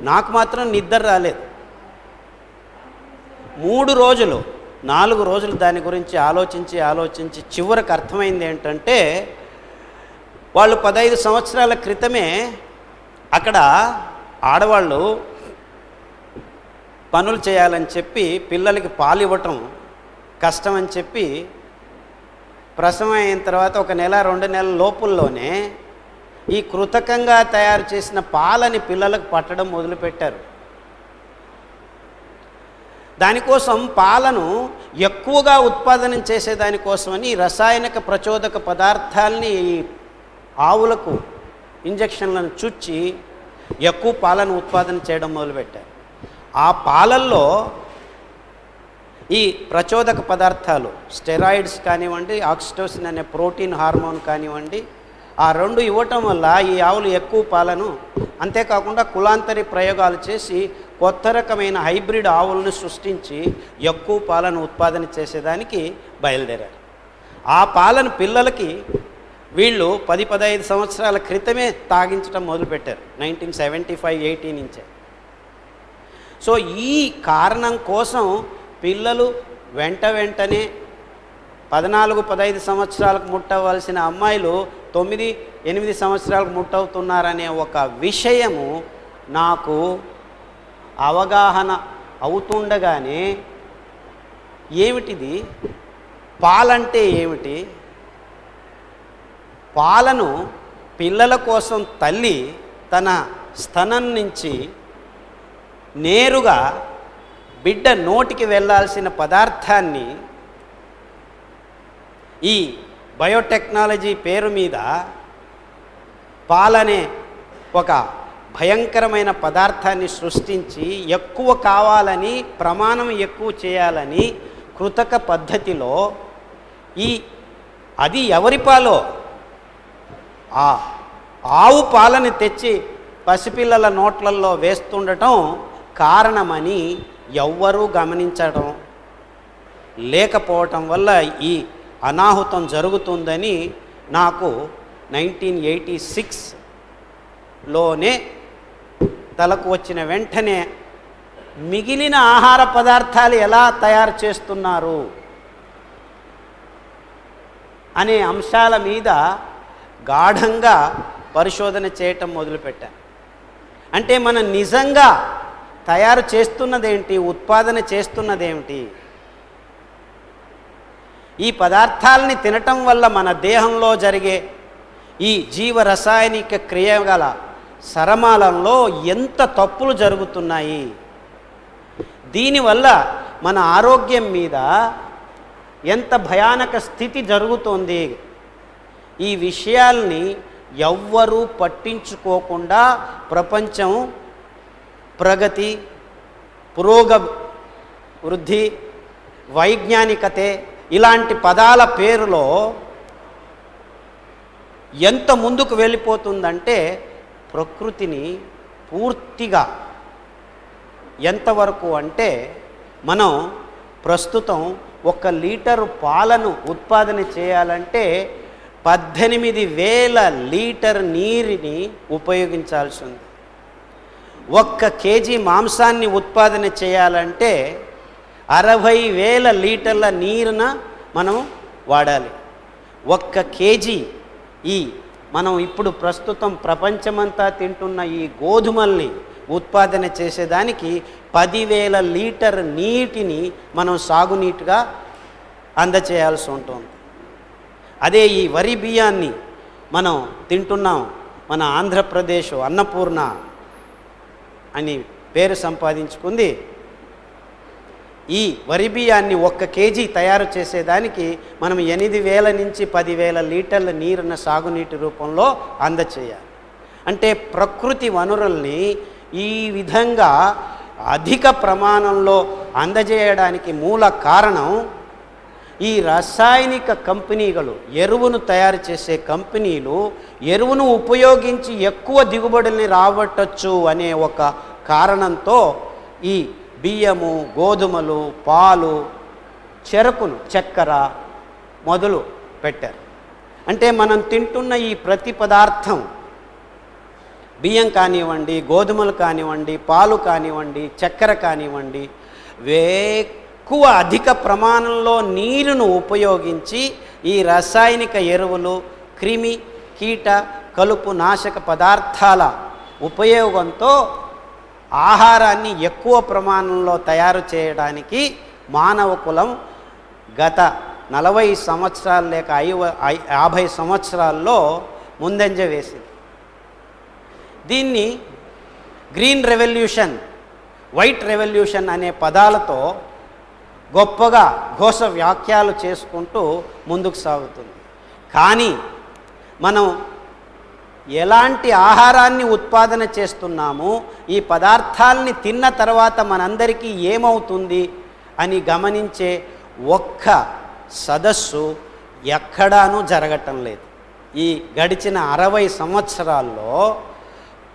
నాకు మాత్రం నిద్ర రాలేదు. మూడు రోజులు నాలుగు రోజులు దాని గురించి ఆలోచించి ఆలోచించి చివరికి అర్థమైంది ఏంటంటే వాళ్ళు పదహైదు సంవత్సరాల క్రితమే అక్కడ ఆడవాళ్ళు పనులు చేయాలని చెప్పి పిల్లలకి పాలు ఇవ్వటం కష్టమని చెప్పి ప్రసవం అయిన తర్వాత ఒక నెల రెండు నెలల లోపుల్లోనే ఈ కృతకంగా తయారు చేసిన పాలని పిల్లలకు పట్టడం మొదలుపెట్టారు. దానికోసం పాలను ఎక్కువగా ఉత్పాదనం చేసేదానికోసమని రసాయనిక ప్రచోదక పదార్థాలని ఈ ఆవులకు ఇంజక్షన్లను చుచ్చి ఎక్కువ పాలను ఉత్పాదన చేయడం మొదలుపెట్టారు. ఆ పాలల్లో ఈ ప్రచోదక పదార్థాలు స్టెరాయిడ్స్ కానివ్వండి ఆక్సిటోసిన్ అనే ప్రోటీన్ హార్మోన్ కానివ్వండి ఆ రెండు ఇవ్వటం వల్ల ఈ ఆవులు ఎక్కువ పాలను అంతేకాకుండా కులాంతరి ప్రయోగాలు చేసి కొత్త రకమైన హైబ్రిడ్ ఆవులను సృష్టించి ఎక్కువ పాలను ఉత్పాదన చేసేదానికి బయలుదేరారు. ఆ పాలను పిల్లలకి వీళ్ళు పది పదహైదు సంవత్సరాల క్రితమే తాగించడం మొదలుపెట్టారు నైన్టీన్ సెవెంటీ ఫైవ్ ఎయిటీ నుంచే. సో ఈ కారణం కోసం పిల్లలు వెంట వెంటనే పద్నాలుగు పదహైదు సంవత్సరాలకు ముట్టవలసిన అమ్మాయిలు తొమ్మిది ఎనిమిది సంవత్సరాలకు ముట్టవుతున్నారనే ఒక విషయము నాకు అవగాహన అవుతుండగానే ఏమిటిది? పాలంటే ఏమిటి? పాలను పిల్లల కోసం తల్లి తన స్తనం నుంచి నేరుగా బిడ్డ నోటికి వెళ్ళాల్సిన పదార్థాన్ని ఈ బయోటెక్నాలజీ పేరు మీద పాలనే ఒక భయంకరమైన పదార్థాన్ని సృష్టించి ఎక్కువ కావాలని ప్రమాణం ఎక్కువ చేయాలని కృతక పద్ధతిలో ఈ అది ఎవరి పాలో? ఆ ఆవు పాలని తెచ్చి పసిపిల్లల నోట్లల్లో వేస్తుండటం కారణమని ఎవ్వరూ గమనించడం లేకపోవటం వల్ల ఈ అనాహుతం జరుగుతుందని నాకు నైన్టీన్ ఎయిటీ సిక్స్లోనే తలకు వచ్చిన వెంటనే మిగిలిన ఆహార పదార్థాలు ఎలా తయారు చేస్తున్నారు అనే అంశాల మీద గాఢంగా పరిశోధన చేయటం మొదలుపెట్టాను అంటే మనం నిజంగా తయారు చేస్తున్నదేంటి ఉత్పాదన చేస్తున్నదేమిటి ఈ పదార్థాలని తినటం వల్ల మన దేహంలో జరిగే ఈ జీవ రసాయనిక క్రియ గల సరమాలంలో ఎంత తప్పులు జరుగుతున్నాయి? దీనివల్ల మన ఆరోగ్యం మీద ఎంత భయానక స్థితి జరుగుతోంది? ఈ విషయాల్ని ఎవ్వరూ పట్టించుకోకుండా ప్రపంచం ప్రగతి పురోగ వృద్ధి వైజ్ఞానికతే ఇలాంటి పదాల పేరులో ఎంత ముందుకు వెళ్ళిపోతుందంటే ప్రకృతిని పూర్తిగా ఎంతవరకు అంటే మనం ప్రస్తుతం ఒక లీటరు పాలను ఉత్పాదన చేయాలంటే పద్దెనిమిది వేల లీటర్ నీరుని ఉపయోగించాల్సి ఉంది. ఒక్క కేజీ మాంసాన్ని ఉత్పాదన చేయాలంటే అరవై వేల లీటర్ల నీరున మనం వాడాలి. ఒక్క కేజీ ఈ మనం ఇప్పుడు ప్రస్తుతం ప్రపంచమంతా తింటున్న ఈ గోధుమల్ని ఉత్పాదన చేసేదానికి పదివేల లీటర్ నీటిని మనం సాగునీటిగా అందచేయాల్సి ఉంటుంది. అదే ఈ వరి బియ్యాన్ని మనం తింటున్నాం మన ఆంధ్రప్రదేశ్ అన్నపూర్ణ అని పేరు సంపాదించుకుంది ఈ వరి బియ్యాన్ని ఒక్క కేజీ తయారు చేసేదానికి మనం ఎనిమిది వేల నుంచి పదివేల లీటర్ల నీరున సాగునీటి రూపంలో అందచేయాలి. అంటే ప్రకృతి వనరుల్ని ఈ విధంగా అధిక ప్రమాణంలో అందజేయడానికి మూల కారణం ఈ రసాయనిక కంపెనీలు ఎరువును తయారు చేసే కంపెనీలు ఎరువును ఉపయోగించి ఎక్కువ దిగుబడుల్ని రాబట్టచ్చు అనే ఒక కారణంతో ఈ బియ్యము గోధుమలు పాలు చెరకును చక్కెర మొదలు పెట్టారు. అంటే మనం తింటున్న ఈ ప్రతి పదార్థం బియ్యం కానివ్వండి గోధుమలు కానివ్వండి పాలు కానివ్వండి చక్కెర కానివ్వండి ఎక్కువ అధిక ప్రమాణంలో నీరును ఉపయోగించి ఈ రసాయనిక ఎరువులు క్రిమి కీట కలుపు నాశక పదార్థాల ఉపయోగంతో ఆహారాన్ని ఎక్కువ ప్రమాణంలో తయారు చేయడానికి మానవ కులం గత నలభై సంవత్సరాలు లేక ఐవ యాభై సంవత్సరాల్లో ముందంజ వేసింది. దీన్ని గ్రీన్ రెవల్యూషన్ వైట్ రెవల్యూషన్ అనే పదాలతో గొప్పగా ఘోష వ్యాఖ్యలు చేసుకుంటూ ముందుకు సాగుతుంది. కానీ మనం ఎలాంటి ఆహారాన్ని ఉత్పాదన చేస్తున్నాము ఈ పదార్థాలని తిన్న తర్వాత మనందరికీ ఏమవుతుంది అని గమనించే ఒక్క సదస్సు ఎక్కడానూ జరగటం లేదు. ఈ గడిచిన అరవై సంవత్సరాల్లో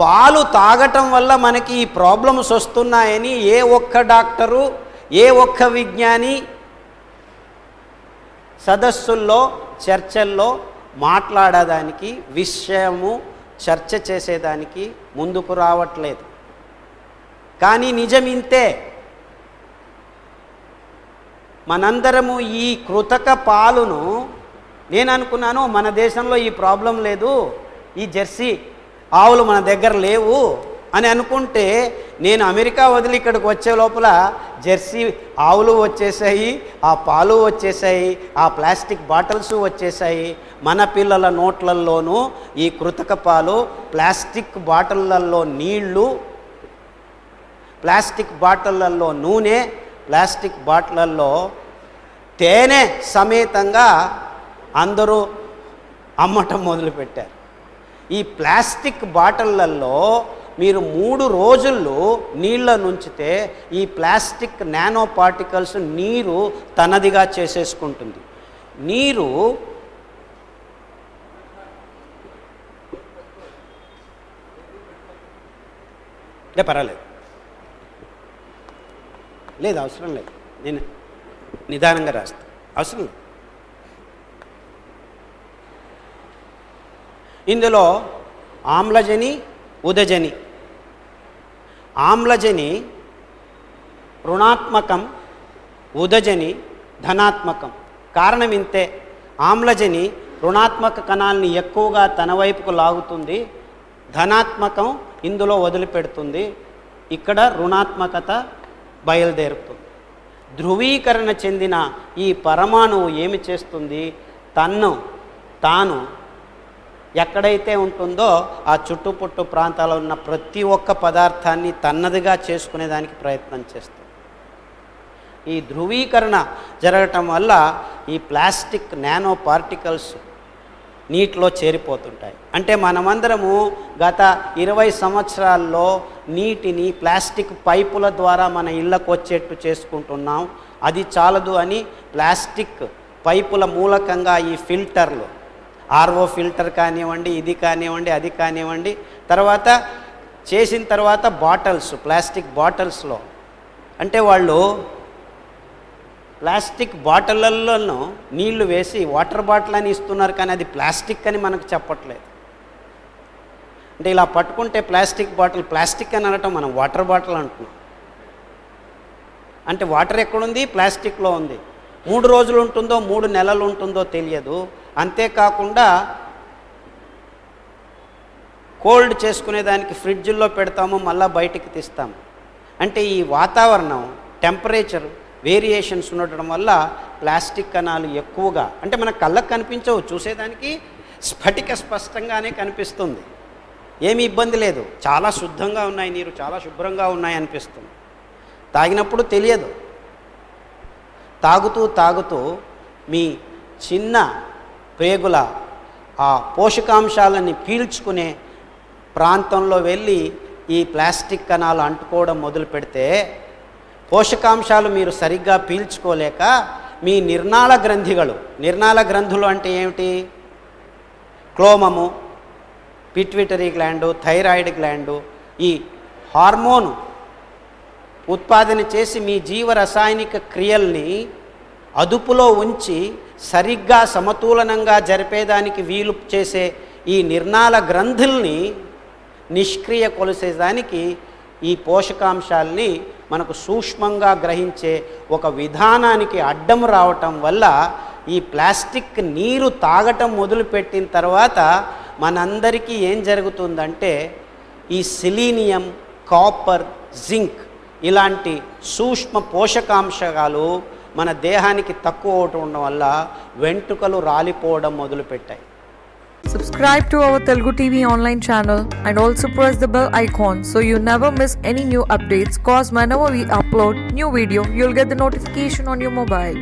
పాలు తాగటం వల్ల మనకి ఈ ప్రాబ్లమ్స్ వస్తున్నాయని ఏ ఒక్క డాక్టరు ఏ ఒక్క విజ్ఞాని సదస్సుల్లో చర్చల్లో మాట్లాడేదానికి విషయము చర్చ చేసేదానికి ముందుకు రావట్లేదు. కానీ నిజం ఇంతే మనందరము ఈ కృతక పాలును నేను అనుకున్నాను మన దేశంలో ఈ ప్రాబ్లం లేదు ఈ జెర్సీ ఆవులు మన దగ్గర లేవు అని అనుకుంటే నేను అమెరికా వదిలి ఇక్కడికి వచ్చే లోపల జెర్సీ ఆవులు వచ్చేసాయి ఆ పాలు వచ్చేసాయి ఆ ప్లాస్టిక్ బాటిల్స్ వచ్చేసాయి. మన పిల్లల నోట్లల్లోనూ ఈ కృతక పాలు ప్లాస్టిక్ బాటిళ్ళల్లో నీళ్ళు ప్లాస్టిక్ బాటిళ్ళల్లో నూనె ప్లాస్టిక్ బాటిళ్ళల్లో తేనె సమేతంగా అందరూ అమ్మటం మొదలుపెట్టారు. ఈ ప్లాస్టిక్ బాటిళ్ళల్లో మీరు మూడు రోజుల్లో నీళ్ళ నుంచితే ఈ ప్లాస్టిక్ నానో పార్టికల్స్ నీరు తనదిగా చేసేసుకుంటుంది. నీరు లే పర్వాలేదు. లేదు అవసరం లేదు. నేను నిదానంగా రాస్తా. అవసరం లేదు. ఇందులో ఆమ్లజని ఉదజని ఆమ్లజని రుణాత్మకం ఉదజని ధనాత్మకం. కారణం ఇంతే. ఆమ్లజని రుణాత్మక కణాలని ఎక్కువగా తన వైపుకు లాగుతుంది ధనాత్మకం ఇందులో వదిలిపెడుతుంది ఇక్కడ రుణాత్మకత బయలుదేరుతుంది. ధృవీకరణ చెందిన ఈ పరమాణువు ఏమి చేస్తుంది? తన్ను తాను ఎక్కడైతే ఉంటుందో ఆ చుట్టుపుట్టు ప్రాంతాల్లో ఉన్న ప్రతి ఒక్క పదార్థాన్ని తన్నదిగా చేసుకునేదానికి ప్రయత్నం చేస్తుంది ఈ ధృవీకరణ జరగటం వల్ల ఈ ప్లాస్టిక్ నానో పార్టికల్స్ నీటిలో చేరిపోతుంటాయి. అంటే మనమందరము గత ఇరవై సంవత్సరాల్లో నీటిని ప్లాస్టిక్ పైపుల ద్వారా మన ఇళ్ళకు వచ్చేట్టు చేసుకుంటున్నాం. అది చాలదు అని ప్లాస్టిక్ పైపుల మూలకంగా ఈ ఫిల్టర్లు ఆర్ఓ ఫిల్టర్ కానివ్వండి ఇది కానివ్వండి అది కానివ్వండి. తర్వాత చేసిన తర్వాత బాటిల్స్ ప్లాస్టిక్ బాటిల్స్లో. అంటే వాళ్ళు ప్లాస్టిక్ బాటిళ్ళల్లోనూ నీళ్ళు వేసి వాటర్ బాటిల్ అని ఇస్తున్నారు కానీ అది ప్లాస్టిక్ అని మనకు చెప్పట్లేదు. అంటే ఇలా పట్టుకుంటే ప్లాస్టిక్ బాటిల్ ప్లాస్టిక్ అని అనటం మనం వాటర్ బాటిల్ అంటున్నాం. అంటే వాటర్ ఎక్కడుంది? ప్లాస్టిక్లో ఉంది. మూడు రోజులు ఉంటుందో మూడు నెలలు ఉంటుందో తెలియదు. అంతేకాకుండా కోల్డ్ చేసుకునేదానికి ఫ్రిడ్జ్లో పెడతాము మళ్ళీ బయటికి తీస్తాము. అంటే ఈ వాతావరణం టెంపరేచర్ వేరియేషన్స్ ఉండటం వల్ల ప్లాస్టిక్ కణాలు ఎక్కువగా అంటే మన కళ్ళకు కనిపించవు చూసేదానికి స్ఫటిక స్పష్టంగానే కనిపిస్తుంది. ఏమీ ఇబ్బంది లేదు. చాలా శుద్ధంగా ఉన్నాయి నీరు చాలా శుభ్రంగా ఉన్నాయి అనిపిస్తుంది. తాగినప్పుడు తెలియదు. తాగుతూ తాగుతూ మీ చిన్న ప్రేగుల ఆ పోషకాంశాలని పీల్చుకునే ప్రాంతంలో వెళ్ళి ఈ ప్లాస్టిక్ కణాలు అంటుకోవడం మొదలు పెడితే పోషకాంశాలు మీరు సరిగ్గా పీల్చుకోలేక మీ నిర్నాళ గ్రంథిಗಳು నిర్నాళ గ్రంథులు అంటే ఏమిటి? క్లోమము పిట్విటరీ గ్లాండు థైరాయిడ్ గ్లాండు ఈ హార్మోన్ ఉత్పాదన చేసి మీ జీవ రసాయనిక క్రియల్ని అదుపులో ఉంచి సరిగ్గా సమతూలనంగా జరిపేదానికి వీలు చేసే ఈ నిర్ణాల గ్రంథుల్ని నిష్క్రియ కొలిసేదానికి ఈ పోషకాంశాల్ని మనకు సూక్ష్మంగా గ్రహించే ఒక విధానానికి అడ్డం రావటం వల్ల ఈ ప్లాస్టిక్ నీరు తాగటం మొదలుపెట్టిన తర్వాత మనందరికీ ఏం జరుగుతుందంటే ఈ సిలీనియం కాపర్ జింక్ ఇలాంటి సూక్ష్మ పోషకాంశాలు మన దేహానికి తక్కువ ఓటు ఉండడం వల్ల వెంట్రుకలు రాలిపోవడం మొదలుపెట్టాయి. Subscribe to our Telugu TV online channel and also press the bell icon so you never miss any new updates cause whenever we upload new video you'll get the notification on your mobile